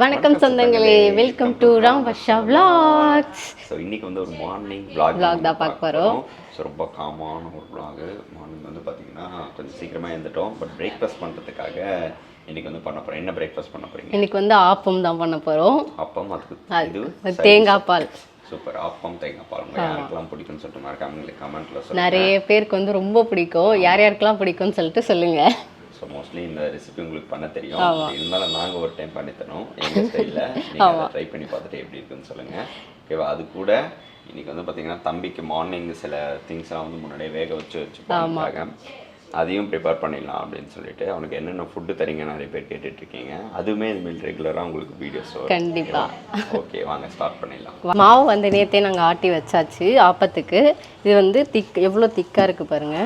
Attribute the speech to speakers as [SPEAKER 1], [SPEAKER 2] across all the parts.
[SPEAKER 1] வணக்கம் சொந்தங்களே welcome to Ram Varsha vlogs.
[SPEAKER 2] So இன்னைக்கு வந்து ஒரு மார்னிங் vlog
[SPEAKER 1] Vlog தான் பார்க்க போறோம்.
[SPEAKER 2] ஸோ ரொம்ப காமான ஒரு vlog. மார்னிங் வந்து பார்த்தீங்கன்னா கொஞ்சம் சீக்கிரமாக எழுந்துட்டோம். பட் பிரேக்ஃபாஸ்ட் பண்ணுறதுக்காக இன்னைக்கு வந்து பண்ண போகிறோம் என்ன பிரேக்ஃபாஸ்ட் பண்ண போகிறீங்க
[SPEAKER 1] இன்னைக்கு வந்து ஆப்பம் தான் பண்ண போறோம்.
[SPEAKER 2] அப்பம் அதுக்கு இது
[SPEAKER 1] தேங்காய் பால்.
[SPEAKER 2] சூப்பர். அப்பம் தேங்காய் பால். யாருக்கெல்லாம் பிடிக்கும்னு சொல்லிட்டு மறக்காம கமெண்ட்ல
[SPEAKER 1] நிறைய பேருக்கு வந்து ரொம்ப பிடிக்கும். யார் யாருக்கெல்லாம் பிடிக்கும்னு சொல்லிட்டு சொல்லுங்க.
[SPEAKER 2] ஸோ மோஸ்ட்லி இந்த ரெசிபி உங்களுக்கு பண்ண தெரியும். இருந்தாலும் நாங்கள் ஒரு டைம் பண்ணி தரோம் எங்கள் ஸ்டைலில் நீங்கள் ட்ரை பண்ணி பார்த்துட்டு எப்படி இருக்குன்னு சொல்லுங்கள் ஓகேவா அது கூட இன்னைக்கு வந்து பார்த்தீங்கன்னா தம்பிக்கு மார்னிங் சில திங்ஸ்லாம் வந்து முன்னாடியே வேக வச்சு வச்சு பண்ணுறாங்க அதையும் ப்ரிப்பேர் பண்ணிடலாம் அப்படின்னு சொல்லிட்டு அவனுக்கு என்னென்ன ஃபுட்டு தரீங்க நிறைய பேர் கேட்டுட்டு இருக்கீங்க அதுவுமே இதுமாரி ரெகுலராக உங்களுக்கு வீடியோஸ் வரும்.
[SPEAKER 1] கண்டிப்பா.
[SPEAKER 2] ஓகே வாங்க ஸ்டார்ட் பண்ணிடலாம்.
[SPEAKER 1] மாவு வந்து நேத்தே நாங்கள் ஆட்டி வச்சாச்சு ஆப்பத்துக்கு. இது வந்து திக் எவ்வளோ திக்காக இருக்குது பாருங்க.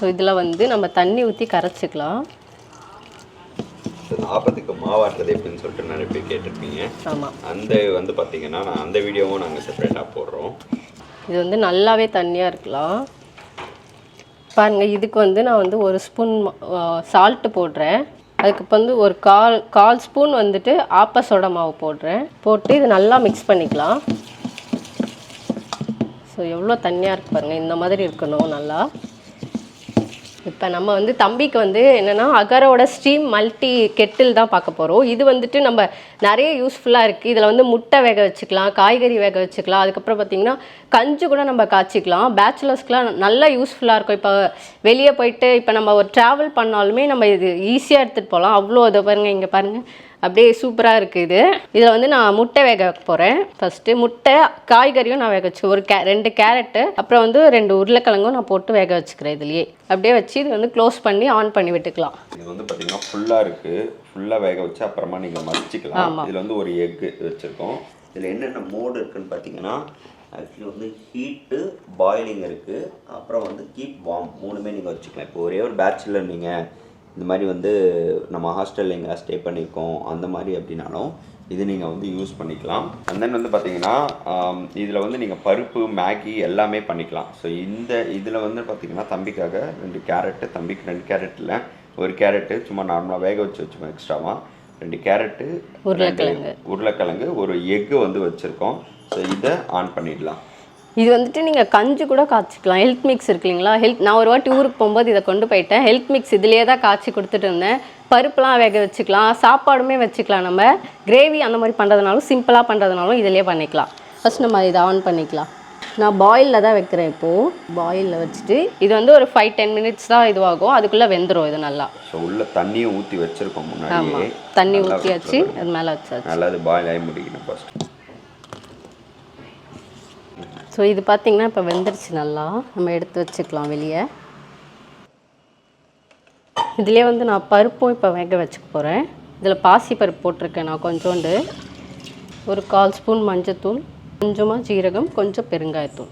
[SPEAKER 1] ஸோ இதில் வந்து நம்ம தண்ணி ஊற்றி கரைச்சிக்கலாம்.
[SPEAKER 2] ஆப்பத்துக்கு மாவாட்டுறது எப்படின்னு சொல்லிட்டு நிறைய பேர் கேட்டிருப்பீங்க.
[SPEAKER 1] ஆமாம்
[SPEAKER 2] அந்த வந்து பார்த்தீங்கன்னா நான் அந்த வீடியோவும் நாங்கள் செப்பரேட்டாக போடுறோம்.
[SPEAKER 1] இது வந்து நல்லாவே தண்ணியாக இருக்கலாம். பாருங்க இதுக்கு வந்து நான் வந்து ஒரு ஸ்பூன் சால்ட்டு போடுறேன். அதுக்கு வந்து ஒரு கால் கால் ஸ்பூன் வந்துட்டு ஆப்ப சோடா மாவு போடுறேன். போட்டு இது நல்லா மிக்ஸ் பண்ணிக்கலாம். ஸோ எவ்வளோ தண்ணியாக இருக்கு பாருங்க இந்த மாதிரி இருக்கணும் நல்லா. இப்போ நம்ம வந்து தம்பிக்கு வந்து என்னென்னா அகரோட ஸ்டீம் மல்டி கெட்டில் தான் பார்க்க போகிறோம் இது வந்துட்டு நம்ம நிறைய யூஸ்ஃபுல்லாக இருக்குது இதில் வந்து முட்டை வேக வச்சுக்கலாம் காய்கறி வேக வச்சுக்கலாம். அதுக்கப்புறம் பார்த்திங்கன்னா கஞ்சி கூட நம்ம காய்ச்சிக்கலாம். பேச்சுலர்ஸ்க்குலாம் நல்லா யூஸ்ஃபுல்லாக இருக்கும். இப்போ வெளியே போயிட்டு இப்போ நம்ம ஒரு ட்ராவல் பண்ணாலுமே நம்ம இது ஈஸியாக எடுத்துகிட்டு போகலாம் அவ்வளோ இதை பாருங்கள் இங்கே பாருங்கள் அப்படியே சூப்பராக இருக்குது இது. இதில் வந்து நான் முட்டை வேக வைக்க போகிறேன் ஃபஸ்ட்டு முட்டை காய்கறியும் நான் வேக வச்சு ஒரு கே ரெண்டு கேரட்டு அப்புறம் வந்து ரெண்டு உருளைக்கிழங்கும் நான் போட்டு வேக வச்சுக்கிறேன் இதுலேயே. அப்படியே வச்சு இது வந்து க்ளோஸ் பண்ணி ஆன் பண்ணி விட்டுக்கலாம்.
[SPEAKER 2] இது வந்து பார்த்தீங்கன்னா ஃபுல்லாக இருக்குது ஃபுல்லாக வேக வச்சு அப்புறமா நீங்கள் மசிச்சுக்கலாம். இதில் வந்து ஒரு எக்கு வச்சுருக்கோம். இதில் என்னென்ன மோடு இருக்குன்னு பார்த்தீங்கன்னா ஆக்சுவலி வந்து ஹீட்டு பாயிலிங் இருக்குது அப்புறம் வந்து கீப் வார்ம் மூணுமே நீங்கள் வச்சுக்கலாம். இப்போ ஒரே ஒரு பேச்சுலர் நீங்கள் இந்த மாதிரி வந்து நம்ம ஹாஸ்டலில் எங்கே ஸ்டே பண்ணியிருக்கோம் அந்த மாதிரி அப்படின்னாலும் இது நீங்கள் வந்து யூஸ் பண்ணிக்கலாம். அண்ட் தென் வந்து பார்த்தீங்கன்னா இதில் வந்து நீங்கள் பருப்பு மேகி எல்லாமே பண்ணிக்கலாம். ஸோ இந்த இதில் வந்து பார்த்தீங்கன்னா தம்பிக்காக ரெண்டு கேரட்டு தம்பிக்கு ரெண்டு கேரட் இல்லை ஒரு கேரட்டு சும்மா நார்மலாக வேக வச்சு வச்சுக்கோம் எக்ஸ்ட்ராவாக ரெண்டு கேரட்டு
[SPEAKER 1] உருளைக்கிழங்கு.
[SPEAKER 2] உருளைக்கிழங்கு ஒரு எக்கு வந்து வச்சுருக்கோம். ஸோ இதை ஆன் பண்ணிடலாம்.
[SPEAKER 1] இது வந்துட்டு நீங்கள் கஞ்சி கூட காய்ச்சிக்கலாம். ஹெல்த் மிக்ஸ் இருக்கு இல்லைங்களா ஹெல்த் நான் ஒரு வாட்டி ஊருக்கு போகும்போது இதை கொண்டு போயிட்டேன். ஹெல்த் மிக்ஸ் இதுலேயே தான் காய்ச்சி கொடுத்துட்டு இருந்தேன். பருப்புலாம் வேக வச்சுக்கலாம். சாப்பாடுமே வச்சுக்கலாம் நம்ம. கிரேவி அந்த மாதிரி பண்ணுறதுனாலும் சிம்பிளாக பண்ணுறதுனாலும் இதிலே பண்ணிக்கலாம். ஃபஸ்ட் நம்ம இதை ஆன் பண்ணிக்கலாம். நான் பாயிலில் தான் வைக்கிறேன் இப்போது பாயிலில் வச்சுட்டு இது வந்து ஒரு ஃபைவ் டென் மினிட்ஸ் தான் இதுவாகும். அதுக்குள்ளே வெந்துடும் இது நல்லா.
[SPEAKER 2] ஸோ உள்ள தண்ணியை ஊற்றி வச்சுருக்கோம் முன்னாடியே.
[SPEAKER 1] தண்ணி ஊற்றியாச்சு அது மேலே வச்சாச்சு.
[SPEAKER 2] நல்லா அது பாயில் ஆகி முடிக்கணும் ஃபர்ஸ்ட்
[SPEAKER 1] ஸோ இது பார்த்திங்கன்னா இப்போ வெந்துருச்சு நல்லா. நம்ம எடுத்து வச்சுக்கலாம் வெளியே. இதிலே வந்து நான் பருப்பும் இப்போ வேக வச்சுக்க போகிறேன் இதில் பாசி பருப்பு போட்டிருக்கேன் நான் கொஞ்சோண்டு. ஒரு கால் ஸ்பூன் மஞ்சத்தூள் கொஞ்சமாக ஜீரகம் கொஞ்சம் பெருங்காயத்தூள்.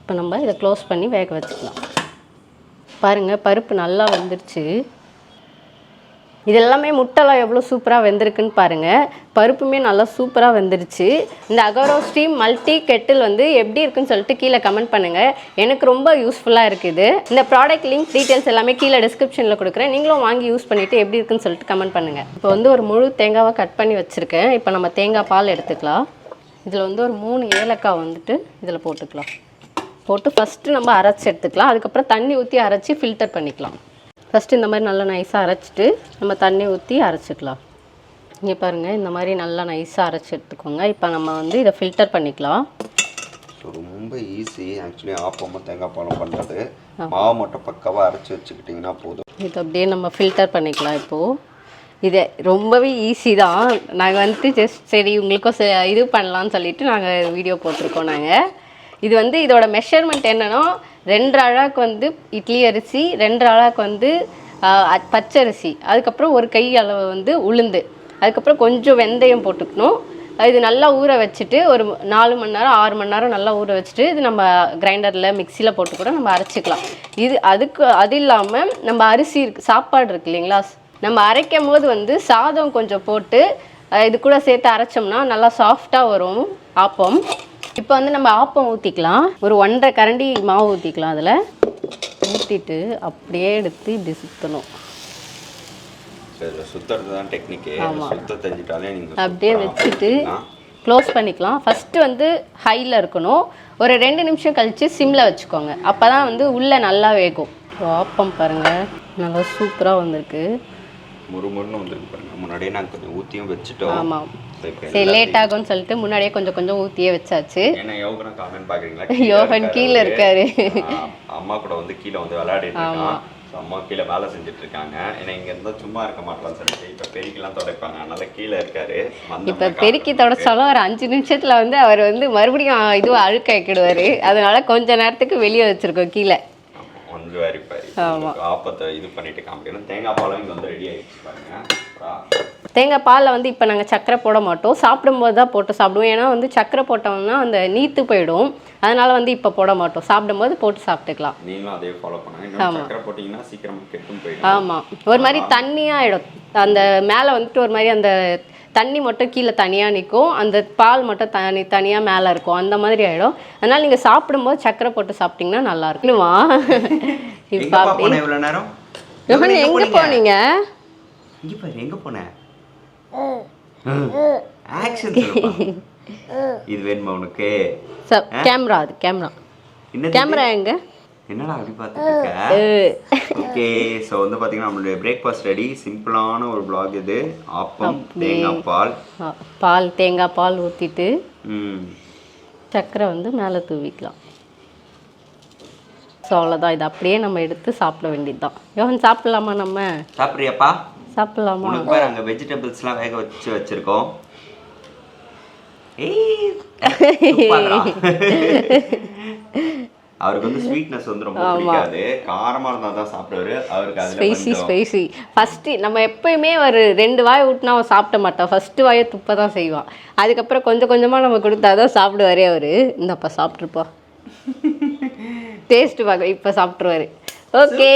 [SPEAKER 1] இப்போ நம்ம இதை க்ளோஸ் பண்ணி வேக வச்சுக்கலாம். பாருங்கள் பருப்பு நல்லா வந்துருச்சு. இது எல்லாமே முட்டைலாம் எவ்வளோ சூப்பராக வெந்திருக்குன்னு பாருங்கள் பருப்புமே நல்லா சூப்பராக வெந்துருச்சு. இந்த அகரோ ஸ்டீம் மல்டி கெட்டில் வந்து எப்படி இருக்குன்னு சொல்லிட்டு கீழே கமெண்ட் பண்ணுங்கள் எனக்கு ரொம்ப யூஸ்ஃபுல்லாக இருக்குது இந்த ப்ராடக்ட் லிங்க் டீட்டெயில்ஸ் எல்லாமே கீழே டிஸ்கிரிப்ஷனில் கொடுக்குறேன். நீங்களும் வாங்கி யூஸ் பண்ணிவிட்டு எப்படி இருக்குன்னு சொல்லிட்டு கமெண்ட் பண்ணுங்கள் இப்போ வந்து ஒரு முழு தேங்காவை கட் பண்ணி வச்சுருக்கேன். இப்போ நம்ம தேங்காய் பால் எடுத்துக்கலாம். இதில் வந்து ஒரு மூணு ஏலக்காய் வந்துட்டு இதில் போட்டுக்கலாம். போட்டு ஃபஸ்ட்டு நம்ம அரைச்சி எடுத்துக்கலாம். அதுக்கப்புறம் தண்ணி ஊற்றி அரைச்சி ஃபில்டர் பண்ணிக்கலாம். ஃபஸ்ட்டு இந்த மாதிரி நல்லா நைஸாக அரைச்சிட்டு நம்ம தண்ணி ஊற்றி அரைச்சிக்கலாம். இங்கே பாருங்கள் இந்த மாதிரி நல்லா நைஸாக அரைச்சி எடுத்துக்கோங்க. இப்போ நம்ம வந்து இதை ஃபில்டர் பண்ணிக்கலாம்.
[SPEAKER 2] ரொம்ப ஈஸி ஆக்சுவலி ஆப்பமும் தேங்காய் பாலும் பண்ணுறது மாவு மட்டும் பக்காவாக அரைச்சி வச்சுக்கிட்டிங்கன்னா போதும்.
[SPEAKER 1] இது அப்படியே நம்ம ஃபில்டர் பண்ணிக்கலாம் இப்போது இது ரொம்பவே ஈஸி தான். நாங்கள் வந்துட்டு ஜஸ்ட் சரி உங்களுக்கும் இது பண்ணலாம்னு சொல்லிட்டு நாங்கள் வீடியோ போட்டிருக்கோம் நாங்கள் இது வந்து இதோட மெஷர்மெண்ட் என்னன்னா ரெண்டு அழாக்கு வந்து இட்லி அரிசி ரெண்டு அழாக்கு வந்து பச்சரிசி. அதுக்கப்புறம் ஒரு கை அளவு வந்து உளுந்து. அதுக்கப்புறம் கொஞ்சம் வெந்தயம் போட்டுக்கணும். இது நல்லா ஊற வச்சுட்டு ஒரு நாலு மணி நேரம் ஆறு மணி நேரம் நல்லா ஊற வச்சுட்டு இது நம்ம கிரைண்டரில் மிக்சியில் போட்டு கூட நம்ம அரைச்சிக்கலாம். இது அதுக்கு அது இல்லாமல் நம்ம அரிசி இருக்கு சாப்பாடு இருக்கு இல்லைங்களா? நம்ம அரைக்கும் போது வந்து சாதம் கொஞ்சம் போட்டு இது கூட சேர்த்து அரைச்சோம்னா நல்லா சாஃப்டாக வரும். ஆப்பம். இப்போ வந்து நம்ம ஆப்பம் ஊற்றிக்கலாம் ஒரு ஒன்றரை கரண்டி மாவு ஊற்றிக்கலாம் அதில். ஊற்றிட்டு அப்படியே எடுத்து இப்படி சுற்றணும் அப்படியே வச்சுட்டு க்ளோஸ் பண்ணிக்கலாம். ஃபஸ்ட்டு வந்து ஹையில் இருக்கணும். ஒரு ரெண்டு நிமிஷம் கழித்து சிம்மில் வச்சுக்கோங்க. அப்போ தான் வந்து உள்ளே நல்லா வேகும். ஆப்பம் பாருங்கள் நல்லா சூப்பராக வந்திருக்கு.
[SPEAKER 2] முறுமுறுன்னு வந்துருக்கு பாருங்க. முன்னாடியே நாங்கள் கொஞ்சம் ஊற்றியும் வச்சுட்டோம்.
[SPEAKER 1] ஆமாம் சரி லேட் ஆகும்னு சொல்லிட்டு முன்னாடியே கொஞ்சம் கொஞ்சம் ஊற்றியே வச்சாச்சு.
[SPEAKER 2] என்ன யோகனா காமெண்ட் பாக்குறீங்களா
[SPEAKER 1] யோகன் கீழே இருக்காரு.
[SPEAKER 2] அம்மா கூட வந்து கீழே வந்து விளையாடிட்டு இருக்கான். அம்மா கீழே வேலை செஞ்சுட்டு இருக்காங்க. ஏன்னா இங்க இருந்தா சும்மா இருக்க மாட்டோம்னு சொல்லிட்டு இப்ப பெருக்கெல்லாம் துடைப்பாங்க. அதனால கீழே இருக்காரு.
[SPEAKER 1] இப்போ பெருக்கி தொடச்சாலும் ஒரு அஞ்சு நிமிஷத்தில் வந்து அவர் வந்து மறுபடியும் இது அழுக்காக்கிடுவார் அதனால கொஞ்ச நேரத்துக்கு வெளியே வச்சுருக்கோம் கீழே.
[SPEAKER 2] வந்து வரிப்பாரு ஆப்பத்தை இது பண்ணிட்டு காமிக்கணும். தேங்காய் பாலம் இங்க வந்து ரெடி ஆயிடுச்சு பாருங்க.
[SPEAKER 1] தேங்காய் பாலில் வந்து இப்போ நாங்கள் சக்கரை போட மாட்டோம். சாப்பிடும்போது தான் போட்டு சாப்பிடுவோம். ஏன்னா வந்து சக்கரை போட்டோம்னா அந்த நீத்து போயிடும். அதனால வந்து இப்போ போட மாட்டோம். சாப்பிடும்போது போட்டு சாப்பிட்டுக்கலாம்.
[SPEAKER 2] நீங்களும் அதே ஃபாலோ பண்ணுங்க. இன்னும் சக்கரை போட்டீங்கன்னா சீக்கிரமா கெட்டும் போயிடும்.
[SPEAKER 1] ஆமாம் ஒரு மாதிரி தண்ணியாகிடும் அந்த மேலே வந்துட்டு ஒரு மாதிரி அந்த தண்ணி மட்டும் கீழே தனியாக நிற்கும் அந்த பால் மட்டும் தனி தனியாக மேலே இருக்கும். அந்த மாதிரி ஆகிடும் அதனால் நீங்கள் சாப்பிடும்போது சக்கரை போட்டு சாப்பிட்டிங்கன்னா நல்லா இருக்குமா. இப்போ எங்கே போனீங்க?
[SPEAKER 2] இங்க பாரு எங்க போன? ஆக்ஷன் இது வேணுமா உனக்கு?
[SPEAKER 1] கேமரா அது கேமரா
[SPEAKER 2] என்னது
[SPEAKER 1] கேமரா எங்க?
[SPEAKER 2] என்னடா அப்படி பார்த்துட்டு ஓகே ஸோ வந்து பார்த்தீங்கன்னா நம்மளுடைய பிரேக்ஃபாஸ்ட் ரெடி சிம்பிளான ஒரு vlog இது. ஆப்பம் தேங்காய் பால்.
[SPEAKER 1] பால் தேங்காய் பால் ஊற்றிட்டு
[SPEAKER 2] ம்.
[SPEAKER 1] சர்க்கரை வந்து மேலே தூவிக்கலாம். ஸோ அவ்வளோதான் இது அப்படியே நம்ம எடுத்து சாப்பிட வேண்டியது தான் யோகன் சாப்பிடலாமா நம்ம?
[SPEAKER 2] சாப்பிட்றியாப்பா?
[SPEAKER 1] சாப்பிடலாமா?
[SPEAKER 2] உனக்கு பாரு அங்கே வெஜிடபிள்ஸ்லாம் வேக வச்சு வச்சிருக்கோம். அவருக்கு வந்து ஸ்வீட்னஸ் வந்து ரொம்ப பிடிக்காது. காரமா இருந்தா தான் சாப்பிடுவாரு. அவருக்கு அதுல
[SPEAKER 1] ஸ்பைசி
[SPEAKER 2] கொஞ்சம்
[SPEAKER 1] ஸ்பைசி ஃபஸ்ட்டு நம்ம எப்பயுமே ஒரு ரெண்டு வாய் ஊட்டினா அவன் சாப்பிட மாட்டான். ஃபஸ்ட்டு வாயை துப்ப தான் செய்வான். அதுக்கப்புறம் கொஞ்சம் கொஞ்சமாக நம்ம கொடுத்தா தான் சாப்பிடுவாரே அவர். இந்தப்பா சாப்பிட்ருப்பா டேஸ்ட் பார்க்க இப்போ சாப்பிட்ருவாரு ஓகே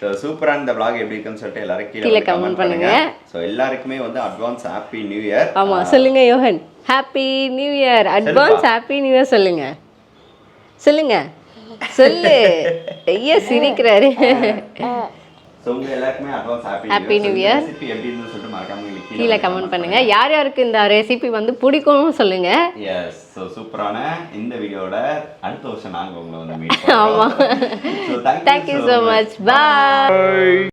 [SPEAKER 2] ஸோ சூப்பரான இந்த vlog எப்படி இருக்குன்னு சொல்லிட்டு எல்லாரும் கீழே
[SPEAKER 1] comment
[SPEAKER 2] பண்ணுங்க. ஸோ எல்லாருக்குமே வந்து அட்வான்ஸ் ஹாப்பி நியூ இயர்
[SPEAKER 1] ஆமாம் சொல்லுங்க Yogan. Happy new year advance happy new year சொல்லுங்க. சொல்லுங்க. சொல்லு. ஐயா சிரிக்கிறாரு.
[SPEAKER 2] ஸோ உங்க எல்லாருக்குமே அட்வான்ஸ் ஹாப்பி. ரெசிபி சொல்லிட்டு மறக்காம எங்களுக்கு
[SPEAKER 1] கீழே கமெண்ட் பண்ணுங்க. யார் யாருக்கு இந்த ரெசிபி வந்து பிடிக்கும்னு சொல்லுங்க.
[SPEAKER 2] எஸ் ஸோ சூப்பரான இந்த வீடியோட அடுத்த வருஷம் நாங்க உங்களை வந்து மீட் பண்ணுவோம்
[SPEAKER 1] ஆமா
[SPEAKER 2] so
[SPEAKER 1] thank you so much bye